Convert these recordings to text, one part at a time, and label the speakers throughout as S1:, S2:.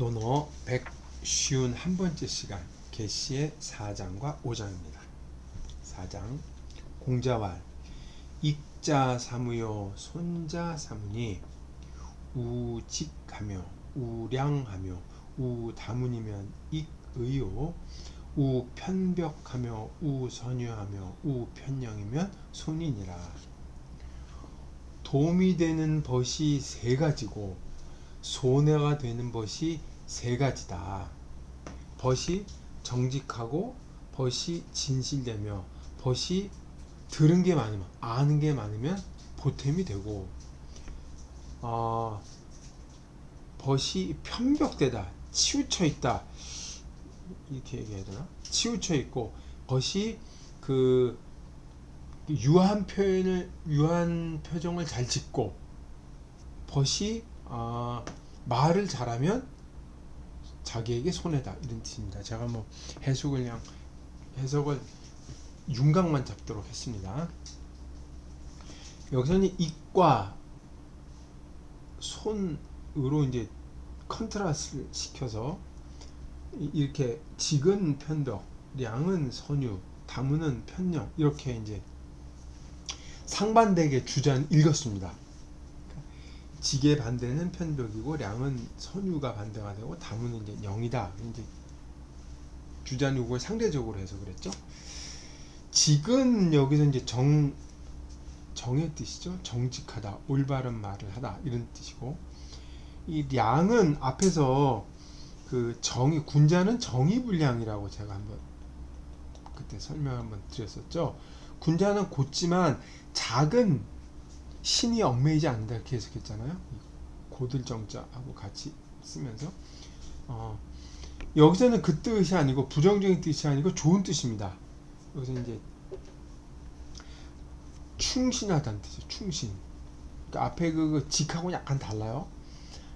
S1: 논어 151번째 시간 개시의 4장과 5장입니다. 4장 공자왈 익자 사무요 손자 사무니 우직하며 우량하며 우다문이면 익의요 우편벽하며 우선유하며 우편령이면 손이니라 도움이 되는 벗이 세 가지고 손해가 되는 벗이 세 가지다. 벗이 정직하고 벗이 진실되며 벗이 들은 게 많으면 아는 게 많으면 보탬이 되고 어, 벗이 편벽되다 치우쳐 있다 이렇게 얘기해야 되나 치우쳐 있고 벗이 그 유한 표현을 유한 표정을 잘 짓고 벗이 아, 말을 잘하면 자기에게 손해다 이런 뜻입니다. 제가 뭐 해석을 그냥 해석을 윤곽만 잡도록 했습니다. 여기서는 입과 손으로 이제 컨트라스를 시켜서 이- 이렇게 직은 편덕, 량은 선유, 다문은 편령 이렇게 이제 상반되게 주전 읽었습니다. 직의 반대는 편벽이고 량은 선유가 반대가 되고 다문은 이제 영이다. 이제 주자유국을 상대적으로 해석을 했죠. 직은 여기서 이제 정 정의 뜻이죠. 정직하다, 올바른 말을 하다 이런 뜻이고 이 량은 앞에서 그 정의 군자는 정의 불량이라고 제가 한번 그때 설명 한번 드렸었죠. 군자는 곧지만 작은 신이 얽매이지 않는다 이렇게 해석했잖아요. 고들정자하고 같이 쓰면서 어, 여기서는 그 뜻이 아니고 부정적인 뜻이 아니고 좋은 뜻입니다. 여기서 이제 충신하다는 뜻이죠. 충신. 그러니까 앞에 그 직하고 약간 달라요.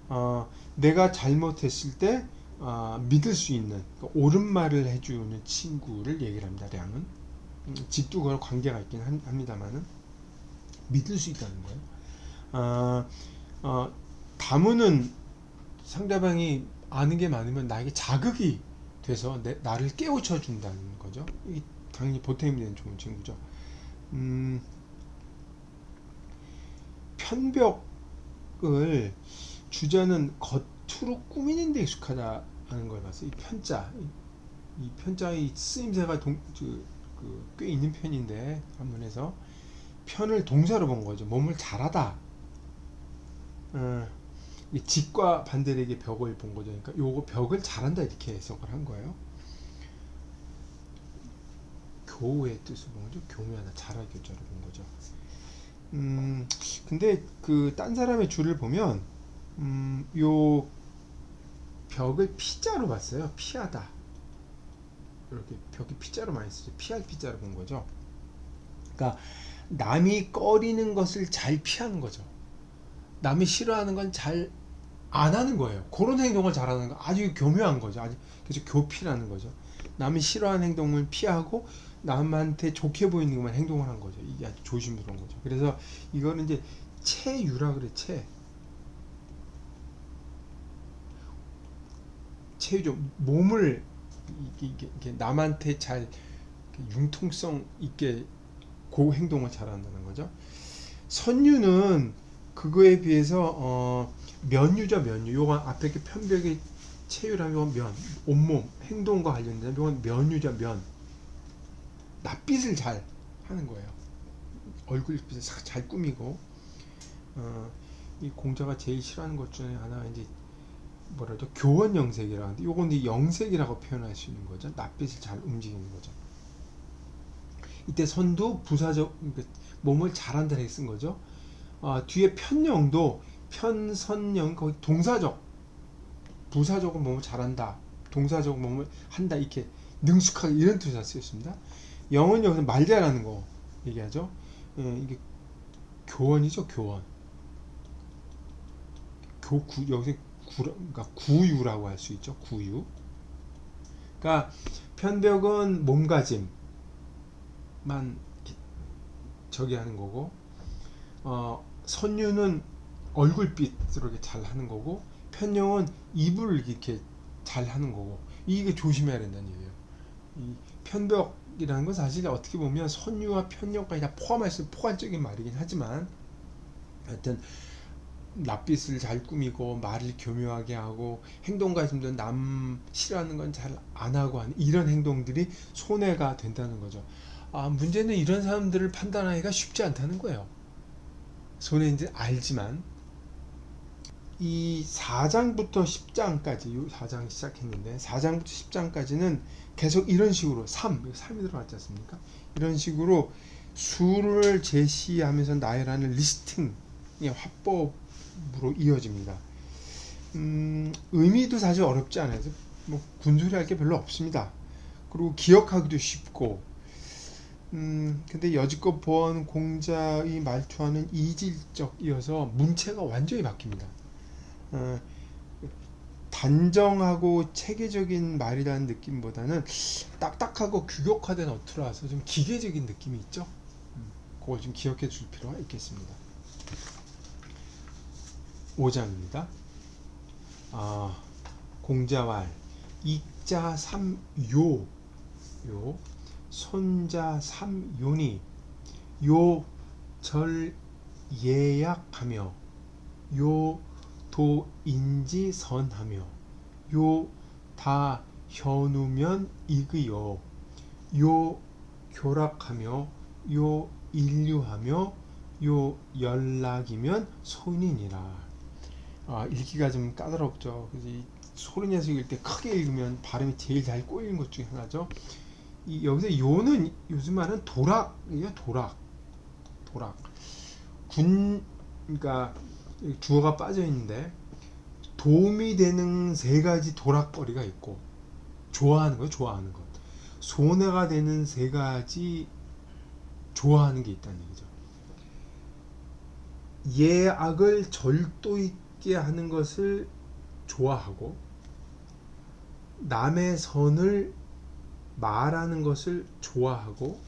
S1: 어, 내가 잘못했을 때 어, 믿을 수 있는 그러니까 옳은 말을 해주는 친구를 얘기를 합니다. 량은 음, 직도 그걸 관계가 있긴 한- 합니다만은 믿을 수 있다는 거예요. 어, 어, 다문은 상대방이 아는 게 많으면 나에게 자극이 돼서 내, 나를 깨우쳐 준다는 거죠. 이 당연히 보탬이 되는 좋은 친구죠. 음, 편벽을 주자는 겉으로 꾸미는 데 익숙하다는 걸 봤어요. 이 편자, 이, 이 편자의 쓰임새가 동, 그, 그, 꽤 있는 편인데 한문에서 편을 동사로 본 거죠. 몸을 잘하다. 어, 이 직과 반대되게 벽을 본 거죠. 그러니까 요거 벽을 잘한다 이렇게 해석을 한 거예요. 교우의 뜻을 본 거죠. 교묘하다, 잘할 교자로 본 거죠. 음, 근데 그 딴 사람의 줄을 보면 음, 요 벽을 피자로 봤어요. 피하다. 이렇게 벽이 피자로 많이 쓰죠. 피할 피자로 본 거죠. 그러니까 남이 꺼리는 것을 잘 피하는 거죠. 남이 싫어하는 건 잘 안 하는 거예요. 그런 행동을 잘하는 거 아주 교묘한 거죠. 아주 그래서 교피라는 거죠. 남이 싫어하는 행동을 피하고 남한테 좋게 보이는 것만 행동을 한 거죠. 이게 아주 조심스러운 거죠. 그래서 이거는 이제 체유라 그래 체. 체유죠. 몸을 이게, 이게, 남한테 잘 융통성 있게 그 행동을 잘한다는 거죠. 선유는 그거에 비해서 어, 면유죠 면유. 요건 앞에 게 편벽의 체유라면 면, 온몸, 행동과 관련된 이건 면유죠 면. 낯빛을 잘 하는 거예요. 얼굴빛을 싹잘 꾸미고 어, 이 공자가 제일 싫어하는 것 중에 하나가 이제 뭐라죠 교원 영색이라 하는데 요건 이제 영색이라고 표현할 수 있는 거죠. 낯빛을 잘 움직이는 거죠. 이때 선도 부사적 그러니까 몸을 잘한다 이렇게 쓴 거죠. 아, 뒤에 편령도 편선령 거기 동사적 부사적은 몸을 잘한다 동사적 몸을 한다 이렇게 능숙하게 이런 뜻으로 쓰였습니다. 영은 여기서 말 잘하는 거 얘기하죠. 예, 이게 교원이죠 교원. 교구 여기서 구 그러니까 구유라고 할 수 있죠 구유. 그러니까 편벽은 몸가짐 만 저기 하는 거고 어, 선유는 얼굴빛으로 이렇게 잘 하는 거고 편령은 입을 이렇게 잘 하는 거고 이게 조심해야 된다는 얘기예요. 이 편벽이라는 건 사실 어떻게 보면 선유와 편령까지 다 포함할 수 있는 포괄적인 말이긴 하지만 하여튼 낯빛을 잘 꾸미고 말을 교묘하게 하고 힘든 남 싫어하는 건 잘 안 하고 하는 이런 행동들이 손해가 된다는 거죠. 아 문제는 이런 사람들을 판단하기가 쉽지 않다는 거예요. 손해인지 알지만 이 4장부터 10장까지 요 4장 시작했는데 4장부터 10장까지는 계속 이런 식으로 3, 3이 들어갔지 않습니까? 이런 식으로 수를 제시하면서 나열하는 리스팅의 화법으로 이어집니다. 음, 의미도 사실 어렵지 않아요. 뭐 군소리 할 게 별로 없습니다. 그리고 기억하기도 쉽고 음, 근데 여지껏 본 공자의 말투와는 이질적이어서 문체가 완전히 바뀝니다. 어, 단정하고 체계적인 말이라는 느낌보다는 딱딱하고 규격화된 어투라서 좀 기계적인 느낌이 있죠. 음, 그걸 좀 기억해 줄 필요가 있겠습니다. 5장입니다. 아, 공자왈 익자 삼요 요 손자 삼요니 요절 예약하며 요 도인지 선하며 요 다 현우면 이그요 요 교락하며 요 인류하며 요 연락이면 손인이라. 아 읽기가 좀 까다롭죠. 이 소리내서 읽을 때 크게 읽으면 발음이 제일 잘 꼬이는 것 중에 하나죠 이 여기서 요는 요즘 말은 도락이에요 도락 도락. 군 그러니까 주어가 빠져 있는데 도움이 되는 세 가지 도락거리가 있고 좋아하는 거 좋아하는 것. 손해가 되는 세 가지 좋아하는 게 있다는 얘기죠. 예악을 절도 있게 하는 것을 좋아하고 남의 선을 말하는 것을 좋아하고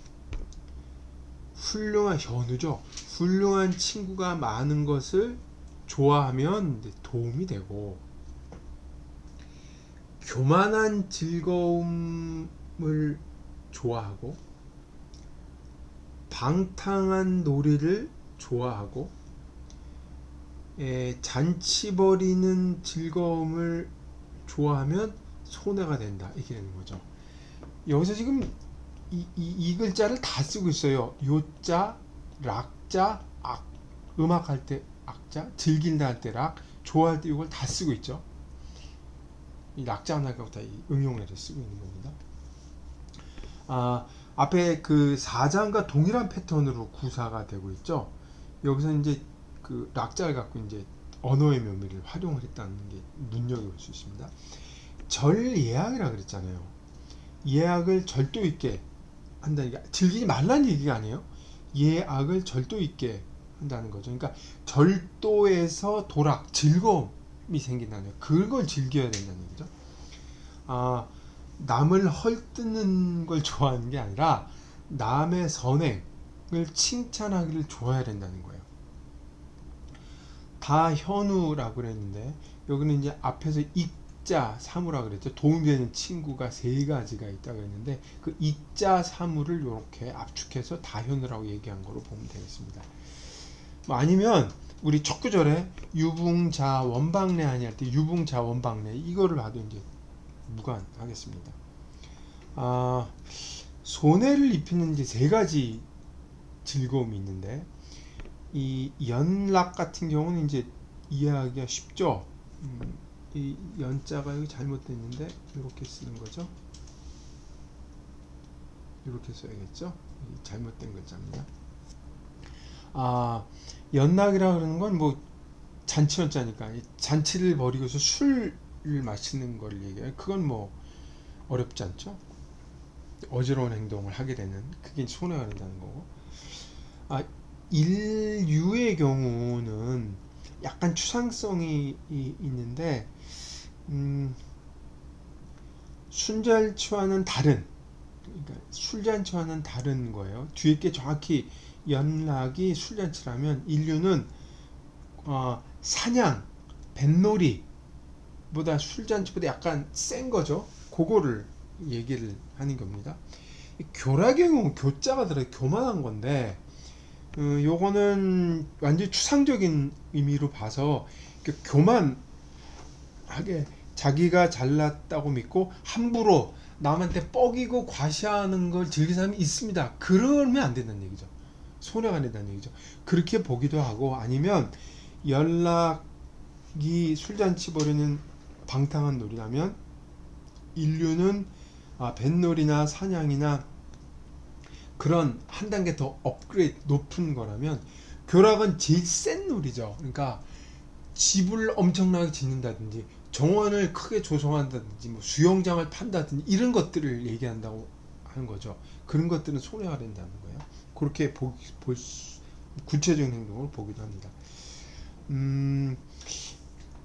S1: 훌륭한 현우죠. 훌륭한 친구가 많은 것을 좋아하면 도움이 되고 교만한 즐거움을 좋아하고 방탕한 놀이를 좋아하고 에, 잔치 벌이는 즐거움을 좋아하면 손해가 된다 이렇게 되는 거죠. 여기서 지금 이, 이, 이 글자를 다 쓰고 있어요. 요자, 락자, 악. 음악 할 때 악자, 즐긴다 할 때 락, 좋아할 때 이걸 다 쓰고 있죠. 이 락자 하나가 다 응용해서 쓰고 있는 겁니다. 아, 앞에 그 4장과 동일한 패턴으로 구사가 되고 있죠. 여기서 이제 그 락자를 갖고 이제 언어의 묘미를 활용을 했다는 게 눈여겨볼 수 있습니다. 절 예약이라 그랬잖아요. 예약을 절도 있게 한다는 게 즐기지 말라는 얘기가 아니에요. 예악을 절도 있게 한다는 거죠. 그러니까 절도에서 도락, 즐거움이 생긴다는 거예요. 그걸 즐겨야 된다는 얘기죠. 아, 남을 헐뜯는 걸 좋아하는 게 아니라 남의 선행을 칭찬하기를 좋아해야 된다는 거예요. 다 현우라고 그랬는데 여기는 이제 앞에서 익 자 사무라 그랬죠. 도움이 되는 친구가 세 가지가 있다고 했는데 그 익자 사무를 이렇게 압축해서 다현우라고 얘기한 거로 보면 되겠습니다. 뭐 아니면 우리 첫 구절에 유붕자 원방내 아니 할 때 유붕자 원방내 이거를 봐도 이제 무관하겠습니다. 아, 손해를 입히는 이제 세 가지 즐거움이 있는데 이 연락 같은 경우는 이제 이해하기가 쉽죠. 음, 이 연자가 여기 잘못됐는데 이렇게 쓰는 거죠. 이렇게 써야겠죠. 이 잘못된 글자입니다. 아 연락이라 그러는 건 뭐 잔치 연자니까 이 잔치를 벌이고서 술을 마시는 걸 얘기해요. 그건 뭐 어렵지 않죠. 어지러운 행동을 하게 되는 그게 손해가 된다는 거고. 아 인류의 경우는 약간 추상성이 이- 있는데 음, 순잔치와는 다른 그러니까 술잔치와는 다른 거예요. 뒤에 게 정확히 연락이 술잔치라면 인류는 어, 사냥, 뱃놀이 보다 술잔치보다 약간 센 거죠. 그거를 얘기를 하는 겁니다. 이 교락경은 교자가 들어 교만한 건데 어, 요거는 완전 추상적인 의미로 봐서 그 교만하게 자기가 잘났다고 믿고 함부로 남한테 뻐기고 과시하는 걸 즐기는 사람이 있습니다. 그러면 안 된다는 얘기죠. 손해가 안 된다는 얘기죠. 그렇게 보기도 하고 아니면 연락이 술잔치 벌이는 방탕한 놀이라면 인류는 아, 뱃놀이나 사냥이나 그런 한 단계 더 업그레이드 높은 거라면 교락은 제일 센 놀이죠. 그러니까 집을 엄청나게 짓는다든지 정원을 크게 조성한다든지 뭐 수영장을 판다든지 이런 것들을 얘기한다고 하는 거죠. 그런 것들은 손해가 된다는 거예요. 그렇게 보, 볼 수, 구체적인 행동을 보기도 합니다. 음,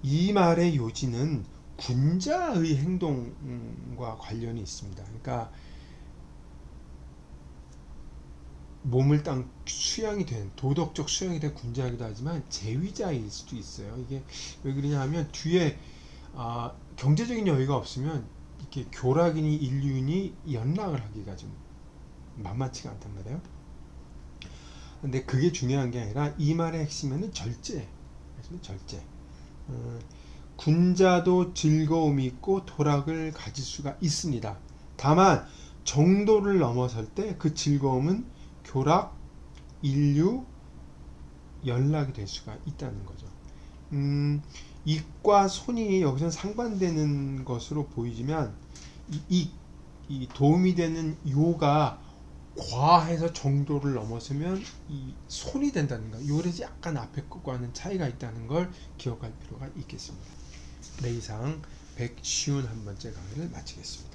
S1: 이 말의 요지는 군자의 행동과 관련이 있습니다. 그러니까 몸을 땅 수양이 된 도덕적 수양이 된 군자이기도 하지만 재위자일 수도 있어요. 이게 왜 그러냐 하면 뒤에 아, 경제적인 여유가 없으면 이렇게 교락이니 인류인이 연락을 하기가 좀 만만치가 않단 말이에요. 근데 그게 중요한 게 아니라 이 말의 핵심에는 절제, 절제. 어, 군자도 즐거움이 있고 도락을 가질 수가 있습니다. 다만 정도를 넘어설 때 그 즐거움은 교락, 인류, 연락이 될 수가 있다는 거죠. 음, 이과 손이 여기서 상반되는 것으로 보이지만 이, 이, 이 도움이 되는 요가 과해서 정도를 넘어서면 이 손이 된다는 거. 요래서 약간 앞에 것과는 차이가 있다는 걸 기억할 필요가 있겠습니다. 네 이상 151번째 강의를 마치겠습니다.